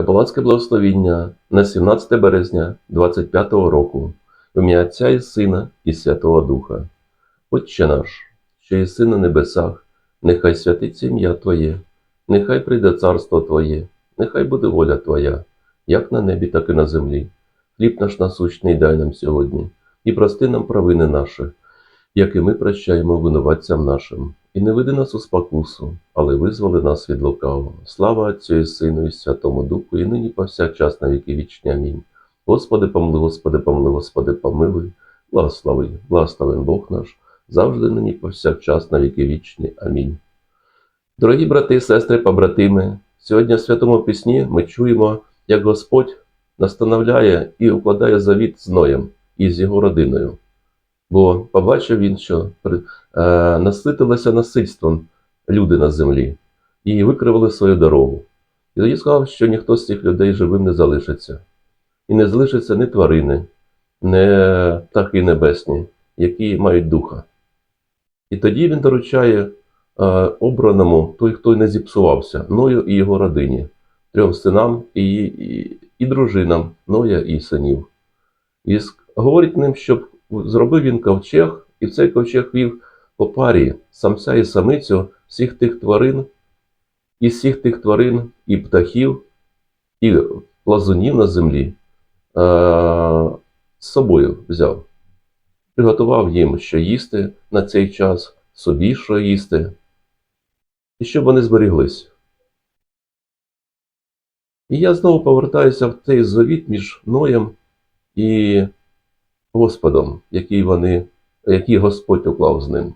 Капеланське благословіння на 17 березня 25 року в ім'я Отця і Сина і Святого Духа. Отче наш, що єси на небесах, нехай святиться ім'я Твоє, нехай прийде царство Твоє, нехай буде воля Твоя, як на небі, так і на землі. Хліб наш насущний дай нам сьогодні, і прости нам провини наші, як і ми прощаємо винуватцям нашим. І не веди нас у спокусу, але визволи нас від лукавого. Слава Отцю і Сину і Святому Духу, і нині повсякчас на віки вічні. Амінь. Господи, помилуй, Господи, помилуй, Господи, помилуй, благослови, благословен Бог наш, завжди нині повсякчас на віки вічні. Амінь. Дорогі брати сестри, побратими, сьогодні в Святому Пісні ми чуємо, як Господь настановляє і укладає завіт з Ноєм і з його родиною. Бо побачив він, що е, наситилися насильством люди на землі і викривили свою дорогу. І тоді сказав, що ніхто з цих людей живим не залишиться. І не залишаться ні тварини, ні птахи небесні, які мають духа. І тоді він доручає е, обраному той, хто не зіпсувався, Ною і його родині, трьом синам і, і, і дружинам Ноя і синів. І говорить ним, щоб зробив він ковчег, і цей ковчег вів по парі самця і самицю всіх тих тварин, і всіх тих тварин, і птахів, і плазунів на землі е- з собою взяв. Приготував їм, що їсти на цей час, собі що їсти, і щоб вони зберіглись. І я знову повертаюся в цей завіт між Ноєм і Господом, який вони, який Господь уклав з ним.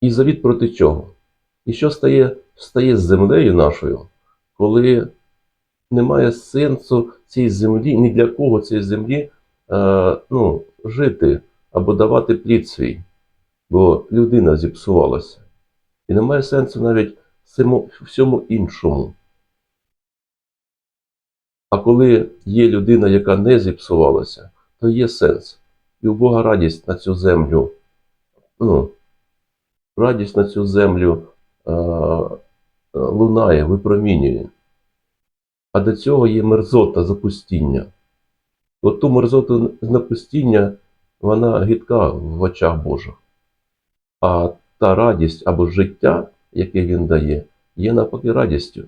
І завіт проти чого? І що стає, стає з землею нашою, коли немає сенсу цій землі, ні для кого цій землі е, ну, жити або давати плід свій, бо людина зіпсувалася. І немає сенсу навіть всьому, іншому. А коли є людина, яка не зіпсувалася, то є сенс. І у Бога радість на цю землю, ну, радість на цю землю е, лунає, випромінює. А до цього є мерзота запустіння. От ту мерзоту запустіння, вона гидка в очах Божих. А та радість або життя, яке він дає, є навпаки радістю.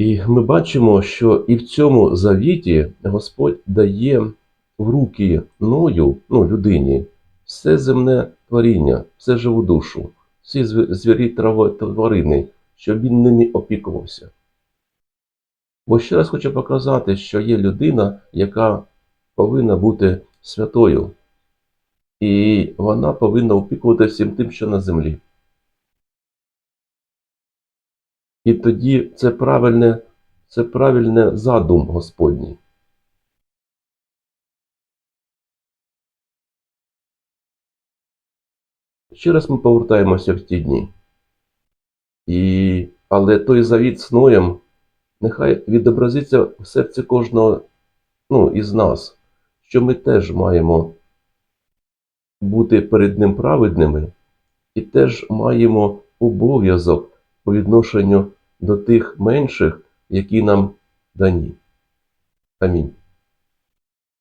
І ми бачимо, що і в цьому завіті Господь дає в руки ною, ну, людині, все земне творіння, все живу душу, всі звірі тварини, щоб він ними опікувався. Бо ще раз хочу показати, що є людина, яка повинна бути святою, і вона повинна опікуватися всім тим, що на землі. І тоді це правильне, це правильне задум Господній. Ще раз ми повертаємося в ті дні. І, але той завіт з Ноєм нехай відобразиться в серці кожного ну, із нас, що ми теж маємо бути перед ним праведними і теж маємо обов'язок по відношенню до тих менших, які нам дані. Амінь.